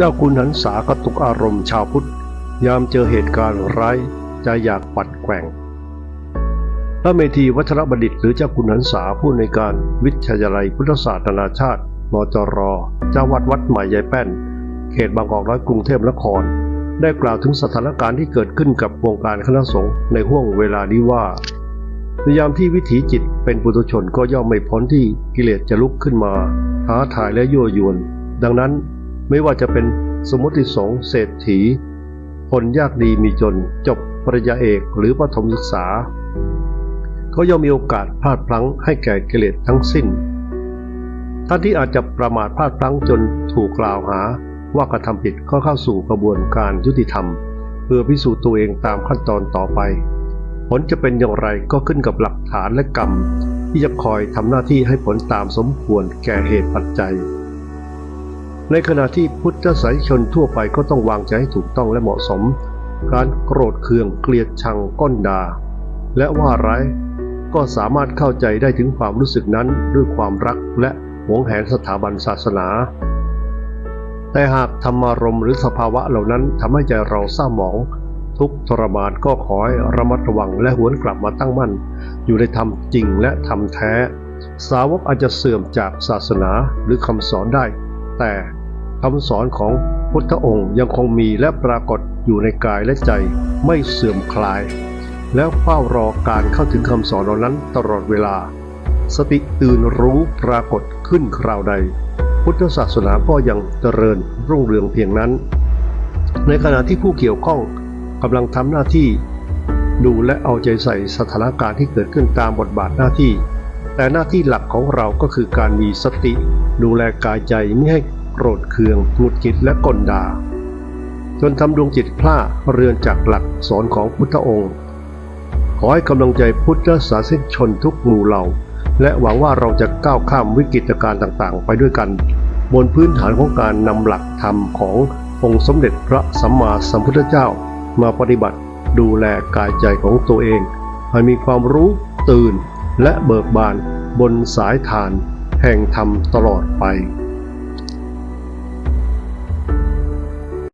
เจ้าคุณหันษากระตุกอารมณ์ชาวพุทธ ยามเจอเหตุการณ์ร้ายใจอยากปัดแกว่งพระเมธีวัชรบัณฑิตหรือเจ้าคุณหันษาผู้ในการวิทยาลัยพุทธศาสตร์นานาชาติมจรเจ้าวัดวัดใหม่ยายแป้น เขตบางกอกน้อยกรุงเทพนคร ได้กล่าวถึงสถานการณ์ที่เกิดขึ้นกับวงการคณะสงฆ์ในห่วงเวลานี้ว่าในยามที่วิถีจิตเป็นปุถุชนก็ย่อมไม่พ้นที่กิเลสจะลุกขึ้นมาท้าทายและยั่วยวน ดังนั้น ไม่ว่าจะเป็นสมมติสงฆ์เศรษฐี คนยากดีมีจนจบปริญญาเอกหรือประถมศึกษา ก็ย่อมมีโอกาสพลาดพลั้งให้แก่กิเลสทั้งสิ้น ท่านที่อาจจะประมาทพลาดพลั้งจนถูกกล่าวหาว่ากระทำผิดก็เข้าสู่กระบวนการยุติธรรม เพื่อพิสูจน์ตัวเองตามขั้นตอนต่อไป ผลจะเป็นอย่างไรก็ขึ้นกับหลักฐานและกรรม ที่จะคอยทำหน้าที่ให้ผลตามสมควรแก่เหตุปัจจัย ในขณะที่พุทธสายชนทั่วไปก็ต้องวางใจให้ถูกต้องและเหมาะสม การโกรธเคืองเกลียดชังก้นดา และว่าร้ายก็สามารถเข้าใจได้ถึงความรู้สึกนั้นด้วยความรักและหวงแหนสถาบันศาสนา แต่หากธรรมารมหรือสภาวะเหล่านั้นทำให้ใจเราเศร้าหมอง ทุกทรมานก็ขอให้ระมัดระวังและหวนกลับมาตั้งมั่น อยู่ในธรรมจริงและธรรมแท้ สาวกอาจจะเสื่อมจากศาสนาหรือคำสอนได้ แต่ คำสอนของพุทธองค์ยังคงมีและปรากฏอยู่ในกายและใจไม่เสื่อมคลาย แล้วเฝ้ารอการเข้าถึงคำสอนเหล่านั้นตลอดเวลา สติตื่นรู้ปรากฏขึ้นคราวใด พุทธศาสนาก็ยังเจริญรุ่งเรืองเพียงนั้น ในขณะที่ผู้เกี่ยวข้องกำลังทำหน้าที่ดูและเอาใจใส่สถานการณ์ที่เกิดขึ้นตามบทบาทหน้าที่ แต่หน้าที่หลักของเราก็คือการมีสติ ดูแลกายใจไม่ให้ โกรธเคืองหงุดหงิดและกลดา จนทำดวงจิตพล่าเรือนจากหลักสอนของพุทธองค์ ขอให้กำลังใจพุทธศาสนิกชนทุกหมู่เหล่า และหวังว่าเราจะก้าวข้ามวิกฤตการณ์ต่างๆ ไปด้วยกัน บนพื้นฐานของการนำหลักธรรมขององค์สมเด็จพระสัมมาสัมพุทธเจ้ามาปฏิบัติดูแลกายใจของตัวเอง ให้มีความรู้ตื่นและเบิกบานบนสายทานแห่งธรรมตลอดไป